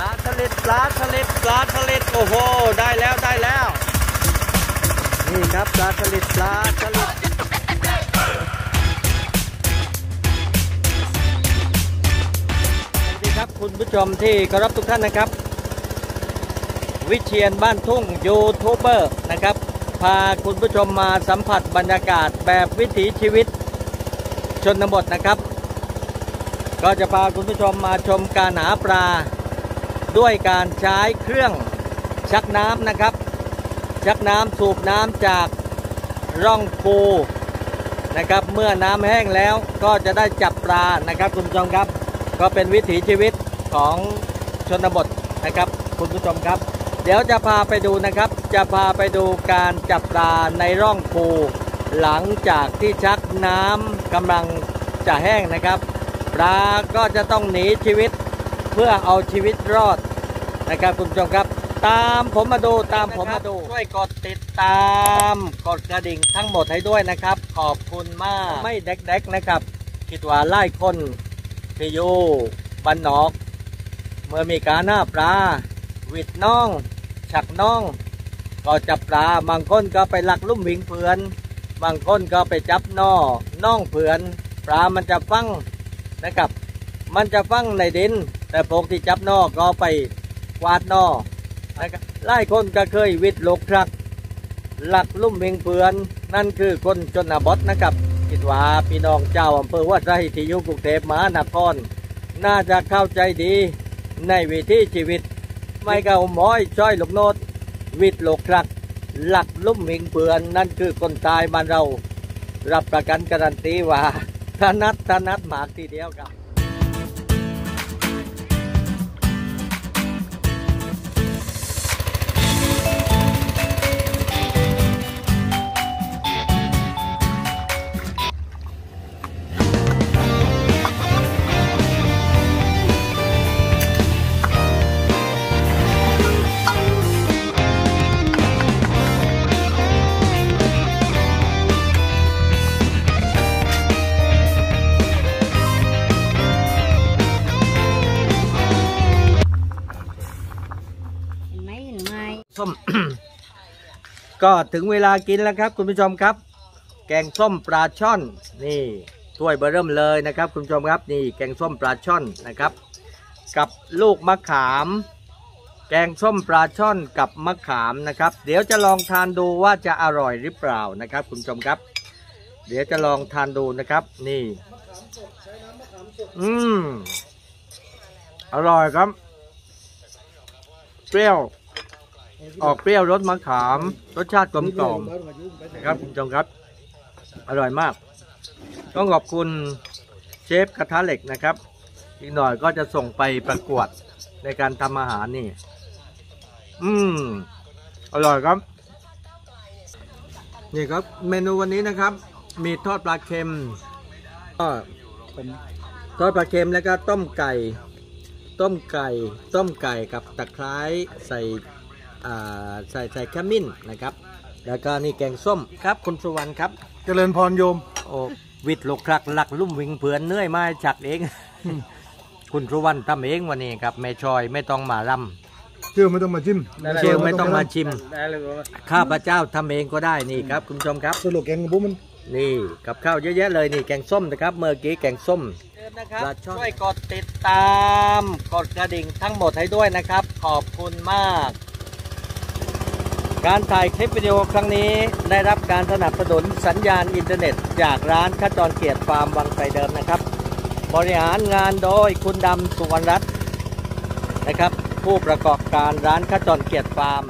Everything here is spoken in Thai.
ลาสลิดโอ้โห ได้แล้วได้แล้ว นี่ครับปลาสลิดปลาสลิดสวัสดีครับคุณผู้ชมที่เคารพทุกท่านนะครับ วิเชียนบ้านทุ่งยูทูบเบอร์นะครับ พาคุณผู้ชมมาสัมผัสบรรยากาศแบบวิถีชีวิตชนบทนะครับ ก็จะพาคุณผู้ชมมาชมการหาปลา ด้วยการใช้เครื่องชักน้ำนะครับ ชักน้ำสูบน้ำจากร่องปูนะครับ เมื่อน้ำแห้งแล้วก็จะได้จับปลานะครับคุณผู้ชมครับ ก็เป็นวิถีชีวิตของชนบทนะครับ คุณผู้ชมครับ เดี๋ยวจะพาไปดูนะครับ จะพาไปดูการจับปลาในร่องปูหลังจากที่ชักน้ำกำลังจะแห้งนะครับ ปลาก็จะต้องหนีชีวิต พื่อเอาชีวิตรอดนะครับคุณผู้ชมครับ ตามผมมาดูตามผมมาดูช่วยกดติดตามกดกระดิ่งทั้งหมดให้ด้วยนะครับ ขอบคุณมากไม่เด็กๆนะครับ คิดว่าไล่คนที่อยู่บ้านนอก เมื่อมีการหน้าปลาวิดน้อง ฉักน้อง ก็จับปลาบางคนก็ไปลักลุ่มหวิงเผือนบางคนก็ไปจับนอน่องเผือนปลามันจะฟังนะครับ มันจะฟังในดิน แต่พวกที่จับนอก็ไปกวาดนอนะครับไล่คนก็เคยวิดโลกครัก หลักลุ่มเวงเปือน นั่นคือคนจนบทนะครับคิดว่าพี่น้องเจ้าอำเภอว่าไรที่อยู่กรุงเทพมหานครน่าจะเข้าใจดีในวิถีชีวิต ไม่ก็เอาหมอยช่อยลูกโนด วิดโลกครัก หลักลุ่มเวงเปือน นั่นคือคนตายบ้านเรา รับประกันการันตีว่าถนัดถนัดหมากทีเดียวครับ ส้ม ก็ถึงเวลากินแล้วครับ คุณผู้ชมครับ แกงส้มปลาช่อน นี่ถ้วยเบอร์เริ่มเลยนะครับ คุณผู้ชมครับนี่แกงส้มปลาช่อนนะครับ กับลูกมะขาม แกงส้มปลาช่อนกับมะขามนะครับ เดี๋ยวจะลองทานดูว่าจะอร่อยหรือเปล่านะครับ คุณผู้ชมครับ เดี๋ยวจะลองทานดูนะครับ นี่ อืมอร่อยครับ เปรี้ยว ออกเปรี้ยวรสมะขาม รสชาติกลมกล่อมนะครับคุณผู้ชมครับ อร่อยมาก ต้องขอบคุณเชฟกระทะเหล็กนะครับ อีกหน่อยก็จะส่งไปประกวดในการทำอาหารนี่ อืม อร่อยครับ นี่ครับ เมนูวันนี้นะครับ มีทอดปลาเค็มก็ทอดปลาเค็มแล้วก็ต้มไก่ ต้มไก่ ต้มไก่กับตะไคร้ใส่ ใส่ใส่ขมิ้นนะครับ แล้วก็นี่แกงส้มครับคุณสุวรรณครับ เจริญพรโยม โอ้วิทย์ลกครักหลักลุ่มวิงเผือนเนื่อยไม้ฉักเอง คุณสุวรรณทำเองวันนี้ครับแม่ชอยไม่ต้องมารเชื่อไม่ต้องมาจิ้มำเชลไม่ต้องมาชิม ข้าพเจ้าทำเองก็ได้นี่ครับคุณผู้ชมครับสรุปแกงของพวกมันนี่กับข้าวเยอะแยะเลยนี่แกงส้มนะครับ เมื่อกี้แกงส้มนะครับช่วยกดติดตาม กดกระดิ่งทั้งหมดให้ด้วยนะครับ ขอบคุณมาก การถ่ายคลิปวิดีโอครั้งนี้ได้รับการสนับสนุนสัญญาณอินเทอร์เน็ต จากร้านขจรเกียรติฟาร์มวังไสเดิมนะครับ บริหารงานโดยคุณดำสุวรรณรัตน์นะครับ ผู้ประกอบการร้านขจรเกียรติฟาร์ม